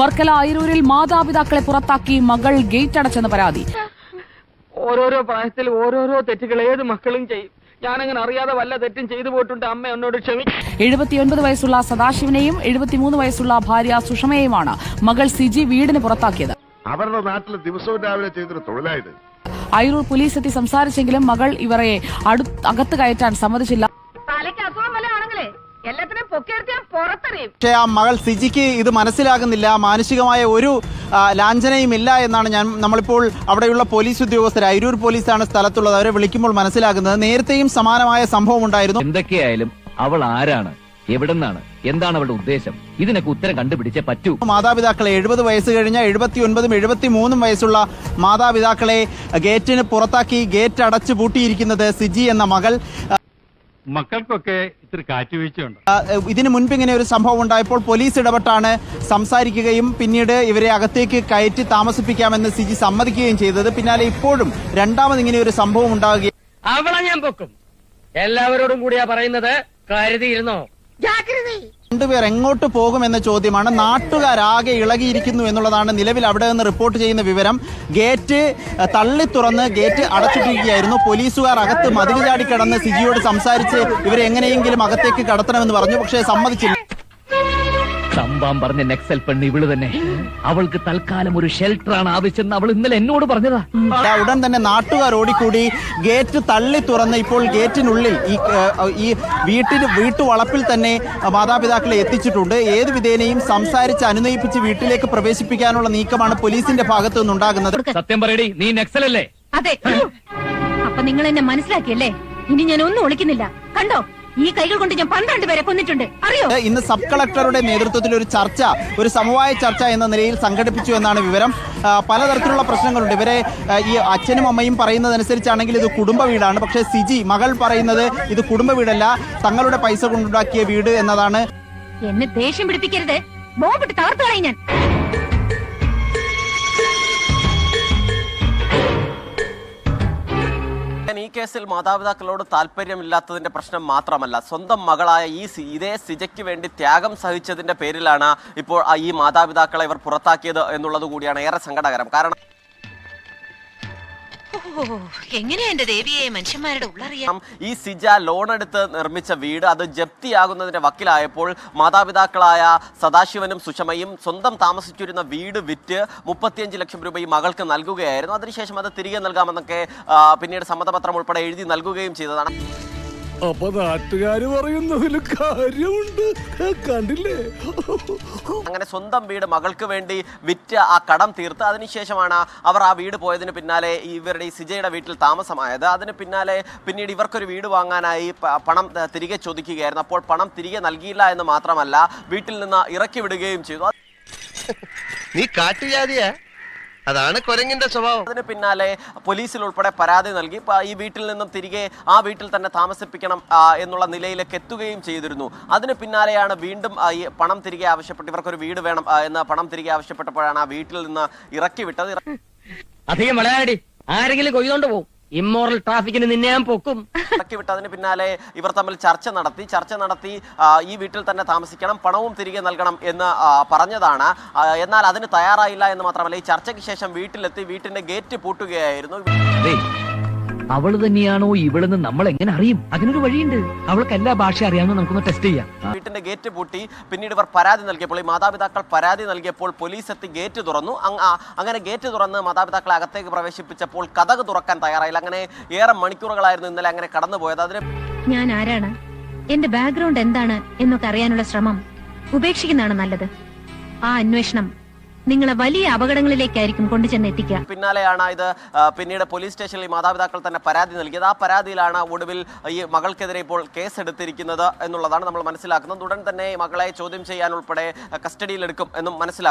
വർക്കല അയിരൂരിൽ മാതാപിതാക്കളെ പുറത്താക്കി മകൾ ഗേറ്റ് അടച്ചെന്ന് പരാതി. ഓരോരോ പ്രായത്തിൽ ഓരോരോ തെറ്റുകൾ ഏത് മക്കളും ചെയ്യും. ഞാനങ്ങനെ അറിയാതെ വല്ല തെറ്റും ചെയ്തു പോയിട്ടുണ്ട്. അമ്മ എന്നോട് ക്ഷമി എഴുപത്തിയൊൻപത് വയസ്സുള്ള സദാശിവനെയും എഴുപത്തിമൂന്ന് വയസ്സുള്ള ഭാര്യ സുഷമയെയുമാണ് മകൾ സിജി വീടിന് പുറത്താക്കിയത്. അവരുടെ നാട്ടിൽ ദിവസവും രാവിലെ ചെയ്തൊരു തൊഴിലായത്. അയിരൂർ പോലീസ് എത്തി സംസാരിച്ചെങ്കിലും മകൾ ഇവരെ അടു അകത്ത് കയറ്റാൻ സമ്മതിച്ചില്ല. തലയ്ക്ക് അസുഖം വല്ല ആണെങ്കിലേ എല്ലാത്തിനും പൊക്കിയെടുത്ത് ഞാൻ പുറത്തെറിയും. പക്ഷേ ആ മകൾ സിജിക്ക് ഇത് മനസ്സിലാകുന്നില്ല. മാനസികമായ ഒരു ലാഞ്ചനയും ഇല്ല എന്നാണ് ഞാൻ നമ്മളിപ്പോൾ അവിടെയുള്ള പോലീസ് ഉദ്യോഗസ്ഥർ അരൂർ പോലീസാണ് സ്ഥലത്തുള്ളത്. അവരെ വിളിക്കുമ്പോൾ മനസ്സിലാകുന്നത് നേരത്തെയും സമാനമായ സംഭവം ഉണ്ടായിരുന്നു. എന്തൊക്കെയായാലും അവൾ ആരാണ്? എവിടെന്നാണ്? എന്താണ് അവളുടെ ഉദ്ദേശം? ഇതിനൊക്കെ ഉത്തരം കണ്ടുപിടിച്ചേ പറ്റൂ. മാതാപിതാക്കളെ എഴുപത് വയസ്സ് കഴിഞ്ഞ എഴുപത്തി ഒൻപതും എഴുപത്തി മൂന്നും വയസ്സുള്ള മാതാപിതാക്കളെ ഗേറ്റിന് പുറത്താക്കി ഗേറ്റ് അടച്ചു പൂട്ടിയിരിക്കുന്നത് സിജി എന്ന മകൾ. മക്കൾക്കൊക്കെ ഇത്തിരി കാറ്റുവീഴ്ചയുണ്ട് ഇതിനു മുൻപ് ഇങ്ങനെ ഒരു സംഭവം ഉണ്ടായപ്പോൾ പോലീസ് ഇടപെട്ടാണ് സംസാരിക്കുകയും പിന്നീട് ഇവരെ അകത്തേക്ക് കയറ്റി താമസിപ്പിക്കാമെന്ന് സിജി സമ്മതിക്കുകയും ചെയ്തത്. പിന്നാലെ ഇപ്പോഴും രണ്ടാമത് ഇങ്ങനെ ഒരു സംഭവം ഉണ്ടാവുകയും അവളെ ഞാൻ പൊക്കും. എല്ലാവരോടും കൂടിയാ പറയുന്നത് കരുതിയിരുന്നോ? രണ്ടുപേർ എങ്ങോട്ട് പോകുമെന്ന ചോദ്യമാണ്. നാട്ടുകാരാകെ ഇളകിയിരിക്കുന്നു എന്നുള്ളതാണ് നിലവിൽ അവിടെ നിന്ന് റിപ്പോർട്ട് ചെയ്യുന്ന വിവരം. ഗേറ്റ് തള്ളി തുറന്ന് ഗേറ്റ് അടച്ചിട്ടിരിക്കുകയായിരുന്നു. പോലീസുകാർ അകത്ത് മതിൽ ചാടി കിടന്ന് സിജിയോട് സംസാരിച്ച് ഇവരെ എങ്ങനെയെങ്കിലും അകത്തേക്ക് കടത്തണമെന്ന് പറഞ്ഞു. പക്ഷേ സമ്മതിച്ചില്ല. സംഭവം പറഞ്ഞ നെക്സൽ പെണ്ണ് ഇവൾ തന്നെ. അവൾക്ക് തൽക്കാലം ഒരു ഷെൽട്ടർ ആണ് ആവശ്യം അവൾ ഇന്നലെ എന്നോട് പറഞ്ഞതാ. ആ, ഉടൻ തന്നെ നാട്ടുകാർ ഓടിക്കൂടി. ഗേറ്റ് തള്ളി തുറന്ന് ഇപ്പോൾ ഗേറ്റിനുള്ളിൽ ഈ ഈ വീട്ടിന് വീട്ടുവളപ്പിൽ തന്നെ മാതാപിതാക്കളെ എത്തിച്ചിട്ടുണ്ട്. ഏത് വിധേനയും സംസാരിച്ച് അനുനയിപ്പിച്ച് വീട്ടിലേക്ക് പ്രവേശിപ്പിക്കാനുള്ള നീക്കമാണ് പോലീസിന്റെ ഭാഗത്തു നിന്നുണ്ടാകുന്നത്. സത്യം പറയടി നീ നെക്സൽ അല്ലേ അതെ. അപ്പൊ നിങ്ങൾ എന്നെ മനസ്സിലാക്കിയല്ലേ? ഇനി ഞാൻ ഒന്നും ഒളിക്കുന്നില്ല. കണ്ടോ? ഈ കൈകൾ കൊണ്ട് ഞാൻ പന്ത്രണ്ട് പേരെ കൊന്നിട്ടുണ്ട്. അറിയോ? ഇന്ന് സബ് കളക്ടറുടെ നേതൃത്വത്തിൽ ഒരു ചർച്ച ഒരു സമവായ ചർച്ച എന്ന നിലയിൽ സംഘടിപ്പിച്ചു എന്നാണ് വിവരം. പലതരത്തിലുള്ള പ്രശ്നങ്ങളുണ്ട്. ഇവരെ ഈ അച്ഛനും അമ്മയും പറയുന്നതനുസരിച്ചാണെങ്കിൽ ഇത് കുടുംബ വീടാണ്. പക്ഷേ സിജി മകൾ പറയുന്നത് ഇത് കുടുംബ വീടല്ല തങ്ങളുടെ പൈസ കൊണ്ടുണ്ടാക്കിയ വീട് എന്നതാണ്. എന്നെ ദേഷ്യം പിടിപ്പിക്കരുത്. ബോംബിട്ട് തകർത്തു കളയും ഞാൻ. കേസിൽ മാതാപിതാക്കളോട് താല്പര്യമില്ലാത്തതിന്റെ പ്രശ്നം മാത്രമല്ല സ്വന്തം മകളായ ഈ ഇതേ സിജയ്ക്ക് വേണ്ടി ത്യാഗം സഹിച്ചതിന്റെ പേരിലാണ് ഇപ്പോൾ ഈ മാതാപിതാക്കളെ ഇവർ പുറത്താക്കിയത് എന്നുള്ളത് കൂടിയാണ് ഏറെ സങ്കടകരം. കാരണം ഈ സിജ ലോൺ എടുത്ത് നിർമ്മിച്ച വീട് അത് ജപ്തിയാകുന്നതിന്റെ വക്കിലായപ്പോൾ മാതാപിതാക്കളായ സദാശിവനും സുഷമയും സ്വന്തം താമസിച്ചിരുന്ന വീട് വിറ്റ് മുപ്പത്തിയഞ്ച് ലക്ഷം രൂപ ഈ മകൾക്ക് നൽകുകയായിരുന്നു. അതിനുശേഷം അത് തിരികെ നൽകാമെന്നൊക്കെ പിന്നീട് സമ്മതപത്രം ഉൾപ്പെടെ എഴുതി നൽകുകയും ചെയ്തതാണ്. അപ്പൊ നാട്ടുകാര് പറയുന്നതിൽ കാര്യമുണ്ട്. കണ്ടില്ലേ? അങ്ങനെ സ്വന്തം വീട് മകൾക്ക് വേണ്ടി വിറ്റ് ആ കടം തീർത്ത് അതിനുശേഷമാണ് അവർ ആ വീട് പോയതിന് പിന്നാലെ ഇവരുടെ ഈ സിജയുടെ വീട്ടിൽ താമസമായത്. അതിന് പിന്നാലെ പിന്നീട് ഇവർക്കൊരു വീട് വാങ്ങാനായി പണം തിരികെ ചോദിക്കുകയായിരുന്നു. അപ്പോൾ പണം തിരികെ നൽകിയില്ല എന്ന് മാത്രമല്ല വീട്ടിൽ നിന്ന് ഇറക്കി വിടുകയും ചെയ്തു. നീ കാട്ടുജാതിയാ? അതാണ് കൊരങ്ങിന്റെ സ്വഭാവം. അതിന് പിന്നാലെ പോലീസിൽ ഉൾപ്പെടെ പരാതി നൽകി. ഈ വീട്ടിൽ നിന്നും തിരികെ ആ വീട്ടിൽ തന്നെ താമസിപ്പിക്കണം എന്നുള്ള നിലയിലേക്ക് എത്തുകയും ചെയ്തിരുന്നു. അതിന് പിന്നാലെയാണ് വീണ്ടും ഈ പണം തിരികെ ആവശ്യപ്പെട്ട് ഇവർക്കൊരു വീട് വേണം എന്ന് പണം തിരികെ ആവശ്യപ്പെട്ടപ്പോഴാണ് ആ വീട്ടിൽ നിന്ന് ഇറക്കി വിട്ടത് അധികം ആരെങ്കിലും കൊയ്തോണ്ട് പോവും. ഇമ്മോറൽ ട്രാഫിക്കിന് നിന്നെ ഞാൻ പൊക്കും. ഇടയ്ക്ക് വിട്ടതിന് പിന്നാലെ ഇവർ തമ്മിൽ ചർച്ച നടത്തി ചർച്ച നടത്തി ഈ വീട്ടിൽ തന്നെ താമസിക്കണം പണവും തിരികെ നൽകണം എന്ന് പറഞ്ഞതാണ്. എന്നാൽ അതിന് തയ്യാറായില്ല എന്ന് മാത്രമല്ല ഈ ചർച്ചയ്ക്ക് ശേഷം വീട്ടിലെത്തി വീട്ടിന്റെ ഗേറ്റ് പൂട്ടുകയായിരുന്നു. അവൾ തന്നെയാണോ ഇവളെന്ന് നമ്മൾ എങ്ങനെ അറിയും? അതിനൊരു വഴിയുണ്ട്. അവൾക്ക് എല്ലാ ഭാഷ അറിയാമെന്ന് നമുക്കൊന്ന് ടെസ്റ്റ് ചെയ്യാം. വീട്ടിന്റെ ഗേറ്റ് പൂട്ടി. പിന്നീട് ഇവർ പരാതി നൽകിയപ്പോൾ ഈ മാതാപിതാക്കൾ പരാതി നൽകിയപ്പോൾ പോലീസ് എത്തി ഗേറ്റ് തുറന്നു. അങ്ങനെ ഗേറ്റ് തുറന്ന് മാതാപിതാക്കളെ അകത്തേക്ക് പ്രവേശിപ്പിച്ചപ്പോൾ കഥക് തുറക്കാൻ തയ്യാറായില്ല. അങ്ങനെ ഏറെ മണിക്കൂറുകളായിരുന്നു ഇന്നലെ അങ്ങനെ കടന്നുപോയത്. അതിന് ഞാൻ ആരാണ്? എന്റെ ബാക്ക്ഗ്രൗണ്ട് എന്താണ് എന്നൊക്കെ അറിയാനുള്ള ശ്രമം ഉപേക്ഷിക്കുന്നതാണ് നല്ലത്. ആ അന്വേഷണം നിങ്ങളെ വലിയ അപകടങ്ങളിലേക്കായിരിക്കും കൊണ്ടുചെന്ന് എത്തിക്കുക പിന്നാലെയാണ് ഇത് പിന്നീട് പോലീസ് സ്റ്റേഷനിൽ മാതാപിതാക്കൾ തന്നെ പരാതി നൽകിയത്. ആ പരാതിയിലാണ് ഒടുവിൽ ഈ മകൾക്കെതിരെ ഇപ്പോൾ കേസ് എടുത്തിരിക്കുന്നത് എന്നുള്ളതാണ് നമ്മൾ മനസ്സിലാക്കുന്നത്. ഉടൻ തന്നെ മകളെ ചോദ്യം ചെയ്യാൻ ഉൾപ്പെടെ കസ്റ്റഡിയിലെടുക്കും എന്നും മനസ്സിലാക്കും